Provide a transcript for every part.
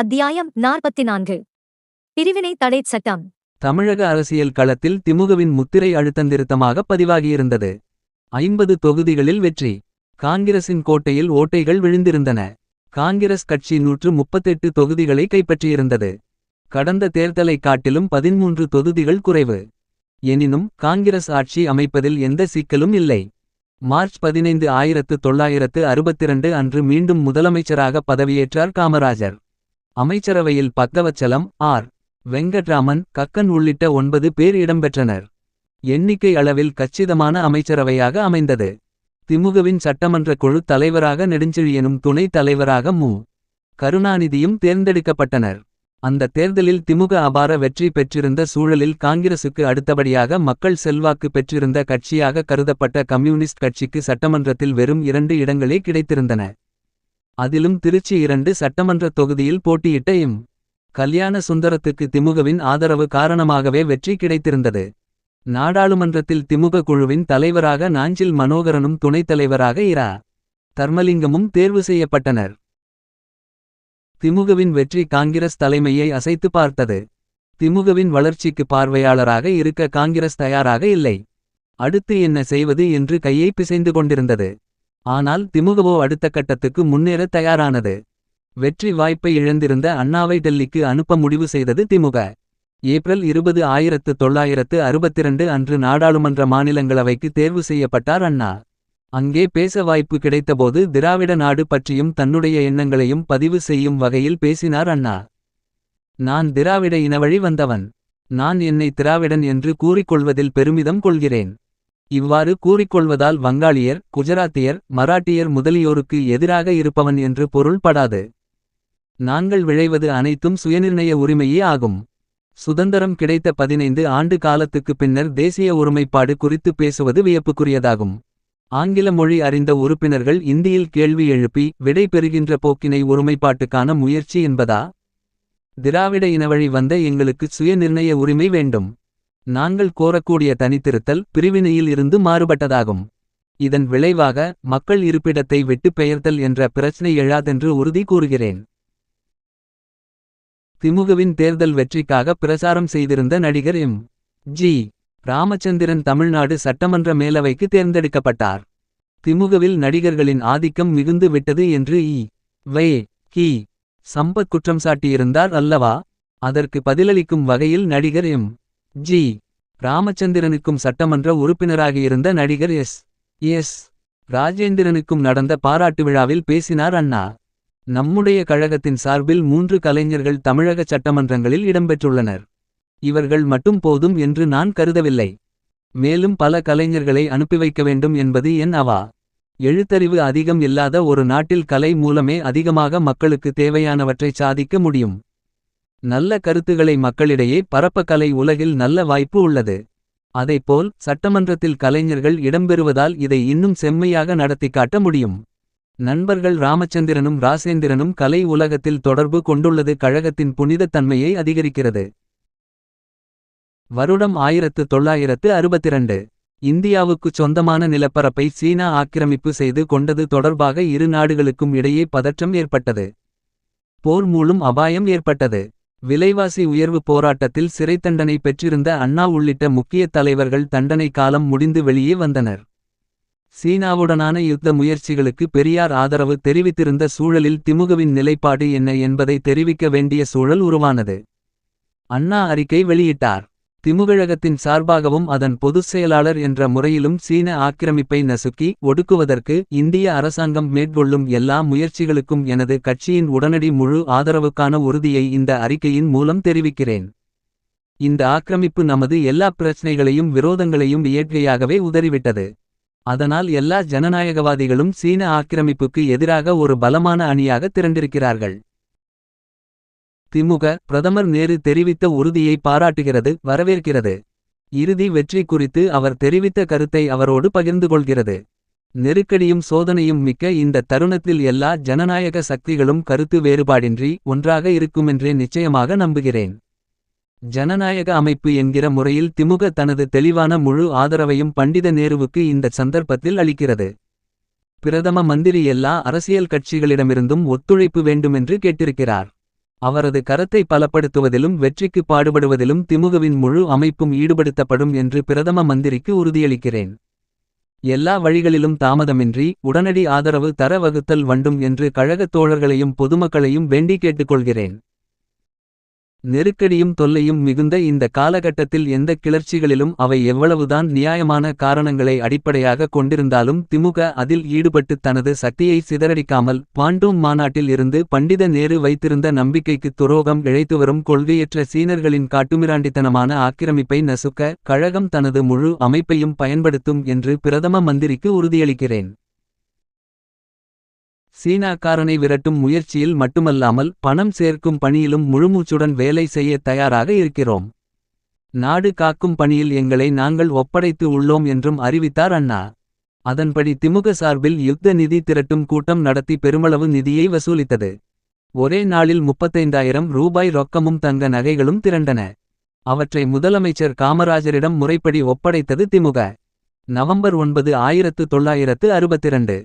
அத்தியாயம் நாற்பத்தி நான்கு பிரிவினை தடை சட்டம். தமிழக அரசியல் களத்தில் திமுகவின் முத்திரை அழுத்தந்திருத்தமாக பதிவாகியிருந்தது. ஐம்பது தொகுதிகளில் வெற்றி. காங்கிரசின் கோட்டையில் ஓட்டைகள் விழுந்திருந்தன. காங்கிரஸ் கட்சி நூற்று முப்பத்தெட்டு தொகுதிகளை கைப்பற்றியிருந்தது. கடந்த தேர்தலை காட்டிலும் பதிமூன்று தொகுதிகள் குறைவு. எனினும் காங்கிரஸ் ஆட்சி அமைப்பதில் எந்த சிக்கலும் இல்லை. மார்ச் பதினைந்து ஆயிரத்து தொள்ளாயிரத்து அறுபத்திரண்டு அன்று மீண்டும் முதலமைச்சராக பதவியேற்றார் காமராஜர். அமைச்சரவையில் பத்தவச்சலம் ஆர். வெங்கட்ராமன் கக்கன் உள்ளிட்ட ஒன்பது பேர் இடம்பெற்றனர். எண்ணிக்கை அளவில் கச்சிதமான அமைச்சரவையாக அமைந்தது. திமுகவின் சட்டமன்ற குழு தலைவராக நெடுஞ்செழியனும் துணைத் தலைவராக மு. கருணாநிதியும் தேர்ந்தெடுக்கப்பட்டனர். அந்த தேர்தலில் திமுக அபார வெற்றி பெற்றிருந்த சூழலில் காங்கிரசுக்கு அடுத்தபடியாக மக்கள் செல்வாக்கு பெற்றிருந்த கட்சியாக கருதப்பட்ட கம்யூனிஸ்ட் கட்சிக்கு சட்டமன்றத்தில் வெறும் இரண்டு இடங்களே கிடைத்திருந்தன. அதிலும் திருச்சி இரண்டு சட்டமன்ற தொகுதியில் போட்டியிட்ட எம். கல்யாண சுந்தரத்துக்கு திமுகவின் ஆதரவு காரணமாகவே வெற்றி கிடைத்திருந்தது. நாடாளுமன்றத்தில் திமுக குழுவின் தலைவராக நாஞ்சில் மனோகரனும் துணைத் தலைவராக இரா. தர்மலிங்கமும் தேர்வு செய்யப்பட்டனர். திமுகவின் வெற்றி காங்கிரஸ் தலைமையை அசைத்து பார்த்தது. திமுகவின் வளர்ச்சிக்கு பார்வையாளராக இருக்க காங்கிரஸ் தயாராக இல்லை. அடுத்து என்ன செய்வது என்று கையை பிசைந்து கொண்டிருந்தது. ஆனால் திமுகவோ அடுத்த கட்டத்துக்கு முன்னேற தயாரானது. வெற்றி வாய்ப்பை இழந்திருந்த அண்ணாவை டெல்லிக்கு அனுப்ப முடிவு செய்தது திமுக. ஏப்ரல் இருபது ஆயிரத்து தொள்ளாயிரத்து அறுபத்திரண்டு அன்று நாடாளுமன்ற மாநிலங்களவைக்கு தேர்வு செய்யப்பட்டார் அண்ணா. அங்கே பேச வாய்ப்பு கிடைத்தபோது திராவிட நாடு பற்றியும் தன்னுடைய எண்ணங்களையும் பதிவு செய்யும் வகையில் பேசினார் அண்ணா. நான் திராவிட இனவழி வந்தவன். நான் என்னை திராவிடன் என்று கூறிக்கொள்வதில் பெருமிதம் கொள்கிறேன். இவ்வாறு கூறிக்கொள்வதால் வங்காளியர் குஜராத்தியர் மராட்டியர் முதலியோருக்கு எதிராக இருப்பவன் என்று பொருள்படாது. நாங்கள் விளைவது அனைத்தும் சுயநிர்ணய உரிமையே ஆகும். சுதந்திரம் கிடைத்த பதினைந்து ஆண்டு காலத்துக்கு பின்னர் தேசிய ஒருமைப்பாடு குறித்து பேசுவது வியப்புக்குரியதாகும். ஆங்கில மொழி அறிந்த உறுப்பினர்கள் இந்தியில் கேள்வி எழுப்பி விடை பெறுகின்ற போக்கினை ஒருமைப்பாட்டுக்கான முயற்சி என்பதா? திராவிட இனவழி வந்த எங்களுக்கு சுயநிர்ணய உரிமை வேண்டும். நாங்கள் கோரக்கூடிய தனித்திருத்தல் பிரிவினையில் இருந்து மாறுபட்டதாகும். இதன் விளைவாக மக்கள் இருப்பிடத்தை விட்டு பெயர்த்தல் என்ற பிரச்சினை எழாதென்று உறுதி கூறுகிறேன். திமுகவின் தேர்தல் வெற்றிக்காக பிரசாரம் செய்திருந்த நடிகர் எம். ஜி. ராமச்சந்திரன் தமிழ்நாடு சட்டமன்ற மேலவைக்கு தேர்ந்தெடுக்கப்பட்டார். திமுகவில் நடிகர்களின் ஆதிக்கம் மிகுந்து விட்டது என்று இ. வே. கி. சம்பத் குற்றம் சாட்டியிருந்தார் அல்லவா? அதற்கு பதிலளிக்கும் வகையில் நடிகர் எம். ஜி. ராமச்சந்திரனுக்கும் சட்டமன்ற உறுப்பினராகியிருந்த நடிகர் எஸ். எஸ். ராஜேந்திரனுக்கும் நடந்த பாராட்டு விழாவில் பேசினார் அண்ணா. நம்முடைய கழகத்தின் சார்பில் மூன்று கலைஞர்கள் தமிழக சட்டமன்றங்களில் இடம்பெற்றுள்ளனர். இவர்கள் மட்டும் போதும் என்று நான் கருதவில்லை. மேலும் பல கலைஞர்களை அனுப்பி வைக்க வேண்டும் என்பது என் அவா. எழுத்தறிவு அதிகம் இல்லாத ஒரு நாட்டில் கலை மூலமே அதிகமாக மக்களுக்கு தேவையானவற்றை சாதிக்க முடியும். நல்ல கருத்துகளை மக்களிடையே பரப்ப கலை உலகில் நல்ல வாய்ப்பு உள்ளது. அதைப்போல் சட்டமன்றத்தில் கலைஞர்கள் இடம்பெறுவதால் இதை இன்னும் செம்மையாக நடத்தி காட்ட முடியும். நண்பர்கள் ராமச்சந்திரனும் ராசேந்திரனும் கலை உலகத்தில் தொடர்பு கொண்டுள்ளது கழகத்தின் புனிதத் தன்மையை அதிகரிக்கிறது. வருடம் ஆயிரத்து தொள்ளாயிரத்து அறுபத்திரண்டு. இந்தியாவுக்குச் சொந்தமான நிலப்பரப்பை சீனா ஆக்கிரமிப்பு செய்து கொண்டது தொடர்பாக இரு நாடுகளுக்கும் இடையே பதற்றம் ஏற்பட்டது. போர் மூலம் அபாயம் ஏற்பட்டது. விலைவாசி உயர்வு போராட்டத்தில் சிறை தண்டனை பெற்றிருந்த அண்ணா உள்ளிட்ட முக்கிய தலைவர்கள் தண்டனை காலம் முடிந்து வெளியே வந்தனர். சீனாவுடனான யுத்த முயற்சிகளுக்கு பெரியார் ஆதரவு தெரிவித்திருந்த சூழலில் திமுகவின் நிலைப்பாடு என்ன என்பதை தெரிவிக்க வேண்டிய சூழல் உருவானது. அண்ணா அறிக்கை வெளியிட்டார். திமுகழகத்தின் சார்பாகவும் அதன் பொதுச் செயலாளர் என்ற முறையிலும் சீன ஆக்கிரமிப்பை நசுக்கி ஒடுக்குவதற்கு இந்திய அரசாங்கம் மேற்கொள்ளும் எல்லா முயற்சிகளுக்கும் எனது கட்சியின் உடனடி முழு ஆதரவுக்கான உறுதியை இந்த அறிக்கையின் மூலம் தெரிவிக்கிறேன். இந்த ஆக்கிரமிப்பு நமது எல்லா பிரச்சனைகளையும் விரோதங்களையும் இயற்கையாகவே உதறிவிட்டது. அதனால் எல்லா ஜனநாயகவாதிகளும் சீன ஆக்கிரமிப்புக்கு எதிராக ஒரு பலமான அணியாக திரண்டிருக்கிறார்கள். திமுக பிரதமர் நேரு தெரிவித்த உறுதியை பாராட்டுகிறது வரவேற்கிறது. இறுதி வெற்றி குறித்து அவர் தெரிவித்த கருத்தை அவரோடு பகிர்ந்து கொள்கிறது. நெருக்கடியும் சோதனையும் மிக்க இந்த தருணத்தில் எல்லா ஜனநாயக சக்திகளும் கருத்து வேறுபாடின்றி ஒன்றாக இருக்குமென்றே நிச்சயமாக நம்புகிறேன். ஜனநாயக அமைப்பு என்கிற முறையில் திமுக தனது தெளிவான முழு ஆதரவையும் பண்டித நேருவுக்கு இந்த சந்தர்ப்பத்தில் அளிக்கிறது. பிரதம மந்திரி எல்லா அரசியல் கட்சிகளிடமிருந்தும் ஒத்துழைப்பு வேண்டுமென்று கேட்டிருக்கிறார். அவரது கரத்தை பலப்படுத்துவதிலும் வெற்றிக்கு பாடுபடுவதிலும் திமுகவின் முழு அமைப்பும் ஈடுபடுத்தப்படும் என்று பிரதம மந்திரிக்கு உறுதியளிக்கிறேன். எல்லா வழிகளிலும் தாமதமின்றி உடனடி ஆதரவு தர வகுத்தல் வண்டும் என்று கழகத் தோழர்களையும் பொதுமக்களையும் வேண்டி கேட்டுக்கொள்கிறேன். நெருக்கடியும் தொல்லையும் மிகுந்த இந்த காலகட்டத்தில் எந்த கிளர்ச்சிகளிலும் அவை எவ்வளவுதான் நியாயமான காரணங்களை அடிப்படையாக கொண்டிருந்தாலும் திமுக அதில் ஈடுபட்டு தனது சக்தியை சிதறடிக்காமல் பாண்டூம் மாநாட்டில் இருந்து பண்டித நேரு வைத்திருந்த நம்பிக்கைக்கு துரோகம் இழைத்துவரும் கொள்கையற்ற சீனர்களின் காட்டுமிராண்டித்தனமான ஆக்கிரமிப்பை நசுக்க கழகம் தனது முழு அமைப்பையும் பயன்படுத்தும் என்று பிரதம மந்திரிக்கு உறுதியளிக்கிறேன். சீனாக்காரனை விரட்டும் முயற்சியில் மட்டுமல்லாமல் பணம் சேர்க்கும் பணியிலும் முழுமூச்சுடன் வேலை செய்ய தயாராக இருக்கிறோம். நாடு காக்கும் பணியில் எங்களை நாங்கள் ஒப்படைத்து உள்ளோம் என்றும் அறிவித்தார் அண்ணா. அதன்படி திமுக சார்பில் யுத்த நிதி திரட்டும் கூட்டம் நடத்தி பெருமளவு நிதியை வசூலித்தது. ஒரே நாளில் முப்பத்தைந்தாயிரம் ரூபாய் ரொக்கமும் தங்க நகைகளும் திரண்டன. அவற்றை முதலமைச்சர் காமராஜரிடம் முறைப்படி ஒப்படைத்தது திமுக. நவம்பர் ஒன்பது ஆயிரத்து தொள்ளாயிரத்து அறுபத்திரண்டு.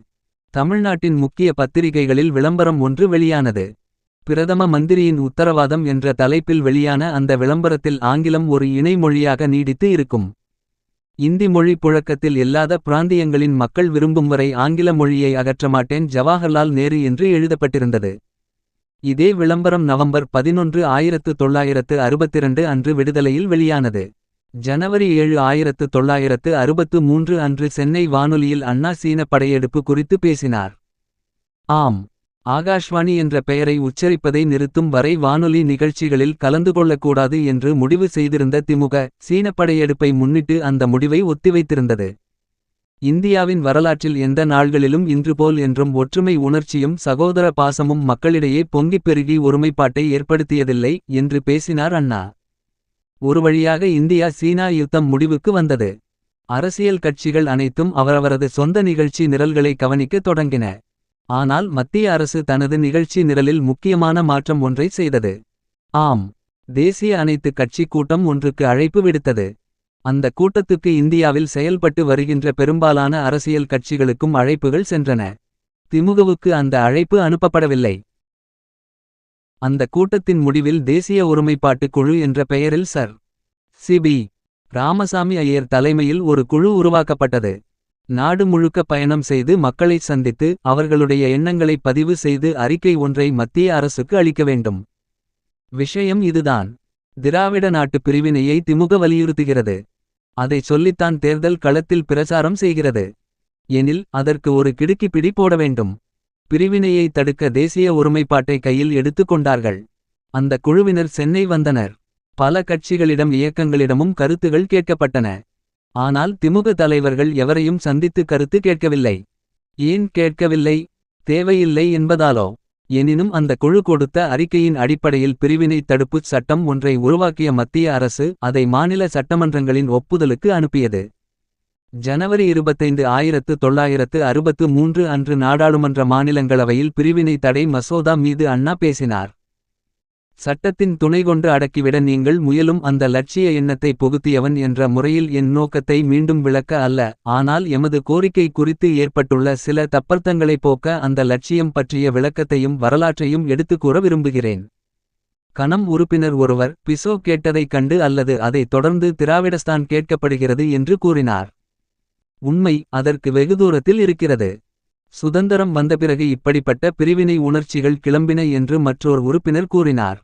தமிழ்நாட்டின் முக்கிய பத்திரிகைகளில் விளம்பரம் ஒன்று வெளியானது. பிரதம மந்திரியின் உத்தரவாதம் என்ற தலைப்பில் வெளியான அந்த விளம்பரத்தில் ஆங்கிலம் ஒரு இணை மொழியாக நீடித்து இருக்கும். இந்தி மொழி புழக்கத்தில் இல்லாத பிராந்தியங்களின் மக்கள் விரும்பும் வரை ஆங்கில மொழியை அகற்றமாட்டேன் ஜவாஹர்லால் நேரு என்று எழுதப்பட்டிருந்தது. இதே விளம்பரம் நவம்பர் பதினொன்று ஆயிரத்து தொள்ளாயிரத்து அறுபத்திரண்டு அன்று விடுதலையில் வெளியானது. ஜனவரி ஏழு ஆயிரத்து தொள்ளாயிரத்து அறுபத்து மூன்று அன்று சென்னை வானொலியில் அண்ணா சீன படையெடுப்பு குறித்து பேசினார். ஆம். ஆகாஷ்வாணி என்ற பெயரை உச்சரிப்பதை நிறுத்தும் வரை வானொலி நிகழ்ச்சிகளில் கலந்து கொள்ளக்கூடாது என்று முடிவு செய்திருந்த திமுக சீன படையெடுப்பை முன்னிட்டு அந்த முடிவை ஒத்திவைத்திருந்தது. இந்தியாவின் வரலாற்றில் எந்த நாள்களிலும் இன்றுபோல் என்றும் ஒற்றுமை உணர்ச்சியும் சகோதர பாசமும் மக்களிடையே பொங்கிப் பெருகி ஒருமைப்பாட்டை ஏற்படுத்தியதில்லை என்று பேசினார் அண்ணா. ஒரு வழியாக இந்தியா சீனா யுத்தம் முடிவுக்கு வந்தது. அரசியல் கட்சிகள் அனைத்தும் அவரவரது சொந்த நிகழ்ச்சி நிரல்களை கவனிக்கத் தொடங்கின. ஆனால் மத்திய அரசு தனது நிகழ்ச்சி நிரலில் முக்கியமான மாற்றம் ஒன்றை செய்தது. ஆம் தேசிய அனைத்து கட்சி கூட்டம் ஒன்றுக்கு அழைப்பு விடுத்தது. அந்த கூட்டத்துக்கு இந்தியாவில் செயல்பட்டு வருகின்ற பெரும்பாலான அரசியல் கட்சிகளுக்கும் அழைப்புகள் சென்றன. திமுகவுக்கு அந்த அழைப்பு அனுப்பப்படவில்லை. அந்த கூட்டத்தின் முடிவில் தேசிய ஒருமைப்பாட்டுக் குழு என்ற பெயரில் சர். சிபி ராமசாமி ஐயர் தலைமையில் ஒரு குழு உருவாக்கப்பட்டது. நாடு முழுக்க பயணம் செய்து மக்களை சந்தித்து அவர்களுடைய எண்ணங்களை பதிவு செய்து அறிக்கை ஒன்றை மத்திய அரசுக்கு அளிக்க வேண்டும். விஷயம் இதுதான். திராவிட நாட்டு பிரிவினையை திமுக வலியுறுத்துகிறது. அதை சொல்லித்தான் தேர்தல் களத்தில் பிரச்சாரம் செய்கிறது. எனில் அதற்கு ஒரு கிடுக்கிப்பிடி போட வேண்டும். பிரிவினையை தடுக்க தேசிய ஒருமைப்பாட்டை கையில் எடுத்துக் கொண்டார்கள். அந்த குழுவினர் சென்னை வந்தனர். பல கட்சிகளிடம் இயக்கங்களிடமும் கருத்துகள் கேட்கப்பட்டன. ஆனால் திமுக தலைவர்கள் எவரையும் சந்தித்து கருத்து கேட்கவில்லை. ஏன் கேட்கவில்லை? தேவையில்லை என்பதாலோ? எனினும் அந்த குழு கொடுத்த அறிக்கையின் அடிப்படையில் பிரிவினை தடுப்புச் சட்டம் ஒன்றை உருவாக்கிய மத்திய அரசு அதை மாநில சட்டமன்றங்களின் ஒப்புதலுக்கு அனுப்பியது. ஜனவரி இருபத்தைந்து ஆயிரத்து தொள்ளாயிரத்து அறுபத்து மூன்று அன்று நாடாளுமன்ற மாநிலங்களவையில் பிரிவினை தடை மசோதா மீது அண்ணா பேசினார். சட்டத்தின் துணை கொண்டு அடக்கிவிட நீங்கள் முயலும் அந்த லட்சிய எண்ணத்தை புகுத்தியவன் என்ற முறையில் என் நோக்கத்தை மீண்டும் விளக்க அல்ல ஆனால் எமது கோரிக்கை குறித்து ஏற்பட்டுள்ள சில தப்பர்த்தங்களை போக்க அந்த லட்சியம் பற்றிய விளக்கத்தையும் வரலாற்றையும் எடுத்துக்கூற விரும்புகிறேன். கணம் உறுப்பினர் ஒருவர் பிசோ கேட்டதைக் கண்டு அல்லது அதைத் தொடர்ந்து திராவிடஸ்தான் கேட்கப்படுகிறது என்று கூறினார். உண்மை அதற்கு வெகு தூரத்தில் இருக்கிறது. சுதந்திரம் வந்த பிறகு இப்படிப்பட்ட பிரிவினை உணர்ச்சிகள் கிளம்பின என்று மற்றோர் உறுப்பினர் கூறினார்.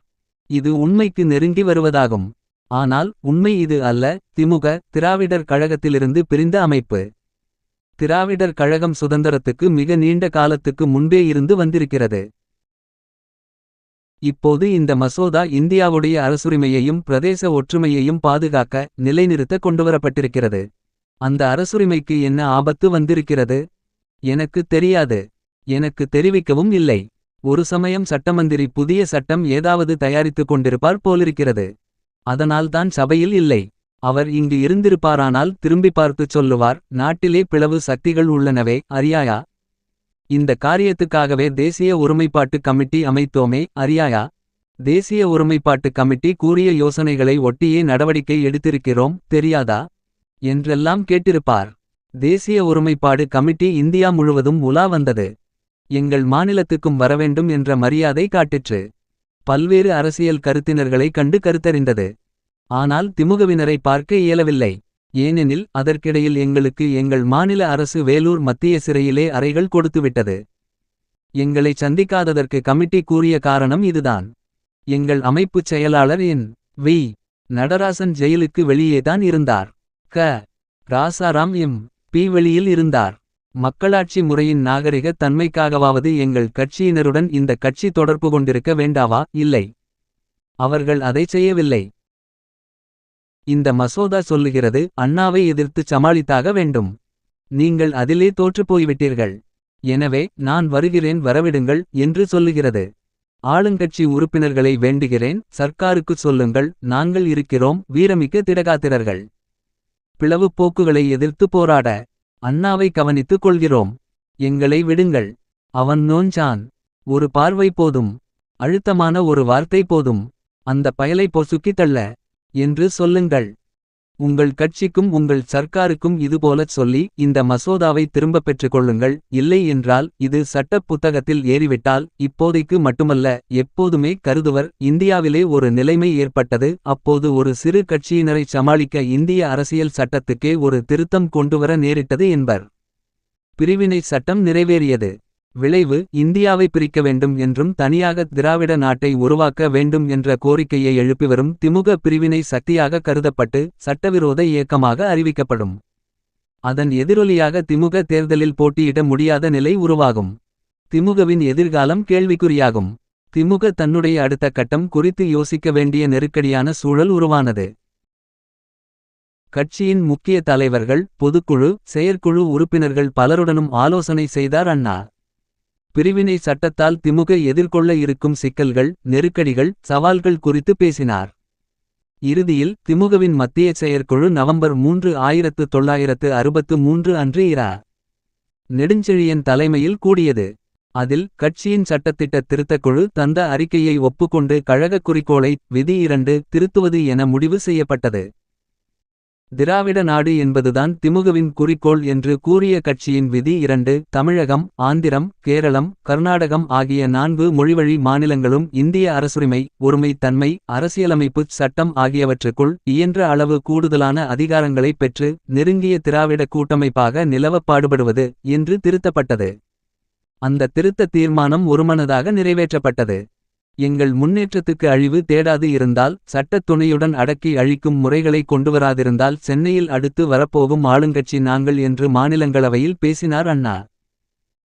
இது உண்மைக்கு நெருங்கி வருவதாகும். ஆனால் உண்மை இது அல்ல திமுக திராவிடர் கழகத்திலிருந்து பிரிந்த அமைப்பு. திராவிடர் கழகம் சுதந்திரத்துக்கு மிக நீண்ட காலத்துக்கு முன்பே இருந்து வந்திருக்கிறது. இப்போது இந்த மசோதா இந்தியாவுடைய அரசுரிமையையும் பிரதேச ஒற்றுமையையும் பாதுகாக்க நிலைநிறுத்த கொண்டுவரப்பட்டிருக்கிறது. அந்த அரசுரிமைக்கு என்ன ஆபத்து வந்திருக்கிறது? எனக்கு தெரியாது. எனக்கு தெரிவிக்கவும் இல்லை. ஒரு சமயம் சட்டமந்திரி புதிய சட்டம் ஏதாவது தயாரித்துக் கொண்டிருப்பார் போலிருக்கிறது. அதனால்தான் சபையில் இல்லை. அவர் இங்கு இருந்திருப்பாரானால் திரும்பி பார்த்துச் சொல்லுவார் நாட்டிலே பிளவு சக்திகள் உள்ளனவே அறியாயா? இந்த காரியத்துக்காகவே தேசிய ஒருமைப்பாட்டு கமிட்டி அமைத்தோமே அறியாயா? தேசிய ஒருமைப்பாட்டு கமிட்டி கூறிய யோசனைகளை ஒட்டியே நடவடிக்கை எடுத்திருக்கிறோம் தெரியாதா? என்றெல்லாம் கேட்டிருப்பார். தேசிய ஒருமைப்பாடு கமிட்டி இந்தியா முழுவதும் உலா வந்தது. எங்கள் மாநிலத்துக்கும் வரவேண்டும் என்ற மரியாதை காட்டிற்று. பல்வேறு அரசியல் கருத்தினர்களை கண்டு கருத்தறிந்தது. ஆனால் திமுகவினரை பார்க்க இயலவில்லை. ஏனெனில் அதற்கிடையில் எங்களுக்கு எங்கள் மாநில அரசு வேலூர் மத்திய சிறையிலே அறைகள் கொடுத்துவிட்டது. எங்களை சந்திக்காததற்கு கமிட்டி கூறிய காரணம் இதுதான். எங்கள் அமைப்புச் செயலாளர் என். வி. நடராசன் ஜெயிலுக்கு வெளியேதான் இருந்தார். க ராசாராம் எம். பி வெளியில் இருந்தார். மக்களாட்சி முறையின் நாகரிக தன்மைக்காகவாவது எங்கள் கட்சியினருடன் இந்த கட்சி தொடர்பு கொண்டிருக்க வேண்டாவா? இல்லை. அவர்கள் அதை செய்யவில்லை. இந்த மசோதா சொல்லுகிறது அண்ணாவை எதிர்த்து சமாளித்தாக வேண்டும். நீங்கள் அதிலே தோற்றுப் போய்விட்டீர்கள். எனவே நான் வருகிறேன் வரவிடுங்கள் என்று சொல்லுகிறது. ஆளுங்கட்சி உறுப்பினர்களை வேண்டுகிறேன் சர்க்காருக்குச் சொல்லுங்கள் நாங்கள் இருக்கிறோம் வீரமிக்க திடகாத்திரர்கள். பிளவு போக்குகளை எதிர்த்து போராட அண்ணாவை கவனித்துக் கொள்கிறோம். எங்களை விடுங்கள். அவன் நோஞ்சான். ஒரு பார்வை போதும். அழுத்தமான ஒரு வார்த்தை போதும். அந்த பயலை பொசுக்கித் தள்ள என்று சொல்லுங்கள். உங்கள் கட்சிக்கும் உங்கள் சர்க்காருக்கும் இதுபோலச் சொல்லி இந்த மசோதாவை திரும்பப் பெற்றுக்கொள்ளுங்கள். இல்லை என்றால் இது சட்டப் புத்தகத்தில் ஏறிவிட்டால் இப்போதைக்கு மட்டுமல்ல எப்போதுமே கருதுவர் இந்தியாவிலே ஒரு நிலைமை ஏற்பட்டது. அப்போது ஒரு சிறு கட்சியினரை சமாளிக்க இந்திய அரசியல் சட்டத்துக்கே ஒரு திருத்தம் கொண்டுவர நேரிட்டது என்பர். பிரிவினை சட்டம் நிறைவேறியது. விளைவு இந்தியாவை பிரிக்க வேண்டும் என்றும் தனியாக திராவிட நாட்டை உருவாக்க வேண்டும் என்ற கோரிக்கையை எழுப்பிவரும் திமுக பிரிவினை சக்தியாக கருதப்பட்டு சட்டவிரோத இயக்கமாக அறிவிக்கப்படும். அதன் எதிரொலியாக திமுக தேர்தலில் போட்டியிட முடியாத நிலை உருவாகும். திமுகவின் எதிர்காலம் கேள்விக்குறியாகும். திமுக தன்னுடைய அடுத்த கட்டம் குறித்து யோசிக்க வேண்டிய நெருக்கடியான சூழல் உருவானது. கட்சியின் முக்கிய தலைவர்கள் பொதுக்குழு செயற்குழு உறுப்பினர்கள் பலருடனும் ஆலோசனை செய்தார் அண்ணா. பிரிவினை சட்டத்தால் திமுக எதிர்கொள்ள இருக்கும் சிக்கல்கள் நெருக்கடிகள் சவால்கள் குறித்து பேசினார். இறுதியில் திமுகவின் மத்திய செயற்குழு நவம்பர் மூன்று ஆயிரத்து தொள்ளாயிரத்து அறுபத்து மூன்று அன்று இரா. நெடுஞ்செழியன் தலைமையில் கூடியது. அதில் கட்சியின் சட்டத்திட்ட திருத்தக்குழு தந்த அறிக்கையை ஒப்புக்கொண்டு கழக குறிக்கோளை விதி இரண்டு திருத்துவது என முடிவு செய்யப்பட்டது. திராவிட நாடு என்பதுதான் திமுகவின் குறிக்கோள் என்று கூறிய கட்சியின் விதி இரண்டு தமிழகம் ஆந்திரம் கேரளம் கர்நாடகம் ஆகிய நான்கு மொழிவழி மாநிலங்களும் இந்திய அரசுரிமை ஒருமை தன்மை அரசியலமைப்புச் சட்டம் ஆகியவற்றுக்குள் இயன்ற அளவு கூடுதலான அதிகாரங்களைப் பெற்று நெருங்கிய திராவிட கூட்டமைப்பாக நிலவப் பாடுபடுவது என்று திருத்தப்பட்டது. அந்த திருத்த தீர்மானம் ஒருமனதாக நிறைவேற்றப்பட்டது. எங்கள் முன்னேற்றத்துக்கு அழிவு தேடாது இருந்தால் சட்டத் துணையுடன் அடக்கி அழிக்கும் முறைகளை கொண்டுவராதிருந்தால் சென்னையில் அடுத்து வரப்போகும் ஆளுங்கட்சி நாங்கள் என்று மாநிலங்களவையில் பேசினார் அண்ணா.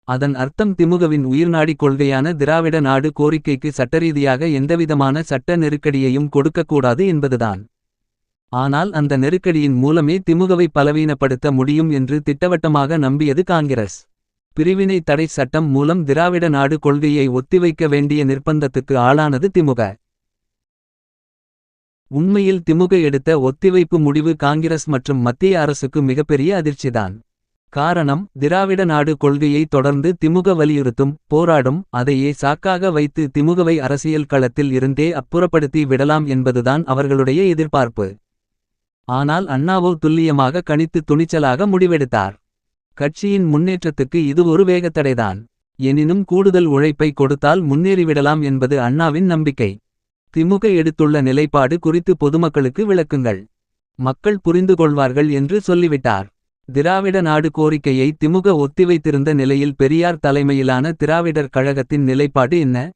அதன் அர்த்தம் திமுகவின் உயிர்நாடி கொள்கையான திராவிட நாடு கோரிக்கைக்கு சட்டரீதியாக எந்தவிதமான சட்ட நெருக்கடியையும் கொடுக்கக்கூடாது என்பதுதான். ஆனால் அந்த நெருக்கடியின் மூலமே திமுகவை பலவீனப்படுத்த முடியும் என்று திட்டவட்டமாக நம்பியது காங்கிரஸ். பிரிவினை தடை சட்டம் மூலம் திராவிட நாடு கொள்கையை ஒத்திவைக்க வேண்டிய நிர்பந்தத்துக்கு ஆளானது திமுக. உண்மையில் திமுக எடுத்த ஒத்திவைப்பு முடிவு காங்கிரஸ் மற்றும் மத்திய அரசுக்கு மிகப்பெரிய அதிர்ச்சிதான். காரணம் திராவிட நாடு கொள்கையை தொடர்ந்து திமுக வலியுறுத்தும் போராடும் அதையே சாக்காக வைத்து திமுகவை அரசியல் களத்தில் இருந்தே அப்புறப்படுத்தி விடலாம் என்பதுதான் அவர்களுடைய எதிர்பார்ப்பு. ஆனால் அண்ணாவோ துல்லியமாக கணித்து துணிச்சலாக முடிவெடுத்தார். கட்சியின் முன்னேற்றத்துக்கு இது ஒரு வேகத்தடைதான். எனினும் கூடுதல் உழைப்பை கொடுத்தால் முன்னேறிவிடலாம் என்பது அண்ணாவின் நம்பிக்கை. திமுக எடுத்துள்ள நிலைப்பாடு குறித்து பொதுமக்களுக்கு விளக்குங்கள். மக்கள் புரிந்து கொள்வார்கள் என்று சொல்லிவிட்டார். திராவிட நாடு கோரிக்கையை திமுக ஒத்திவைத்திருந்த நிலையில் பெரியார் தலைமையிலான திராவிடர் கழகத்தின் நிலைப்பாடு என்ன?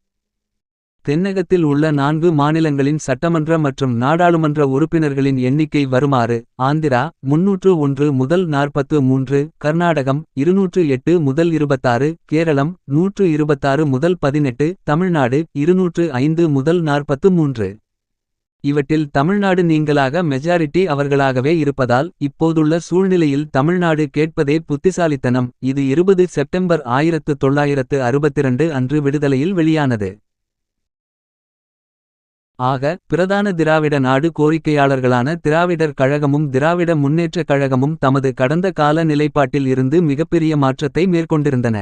தென்னகத்தில் உள்ள நான்கு மாநிலங்களின் சட்டமன்ற மற்றும் நாடாளுமன்ற உறுப்பினர்களின் எண்ணிக்கை வருமாறு ஆந்திரா முன்னூற்று ஒன்று முதல் நாற்பத்து மூன்று கர்நாடகம் இருநூற்று எட்டு முதல் இருபத்தாறு கேரளம் நூற்று இருபத்தாறு முதல் பதினெட்டு தமிழ்நாடு இருநூற்று ஐந்து முதல் நாற்பத்து மூன்று. இவற்றில் தமிழ்நாடு நீங்களாக மெஜாரிட்டி அவர்களாகவே இருப்பதால் இப்போதுள்ள சூழ்நிலையில் தமிழ்நாடு கேட்பதே புத்திசாலித்தனம். இது இருபது செப்டம்பர் ஆயிரத்து தொள்ளாயிரத்து அறுபத்திரண்டு அன்று விடுதலையில் வெளியானது. ஆக பிரதான திராவிட நாடு கோரிக்கையாளர்களான திராவிடர் கழகமும் திராவிட முன்னேற்றக் கழகமும் தமது கடந்த கால நிலைப்பாட்டில் இருந்து மிகப்பெரிய மாற்றத்தை மேற்கொண்டிருந்தன.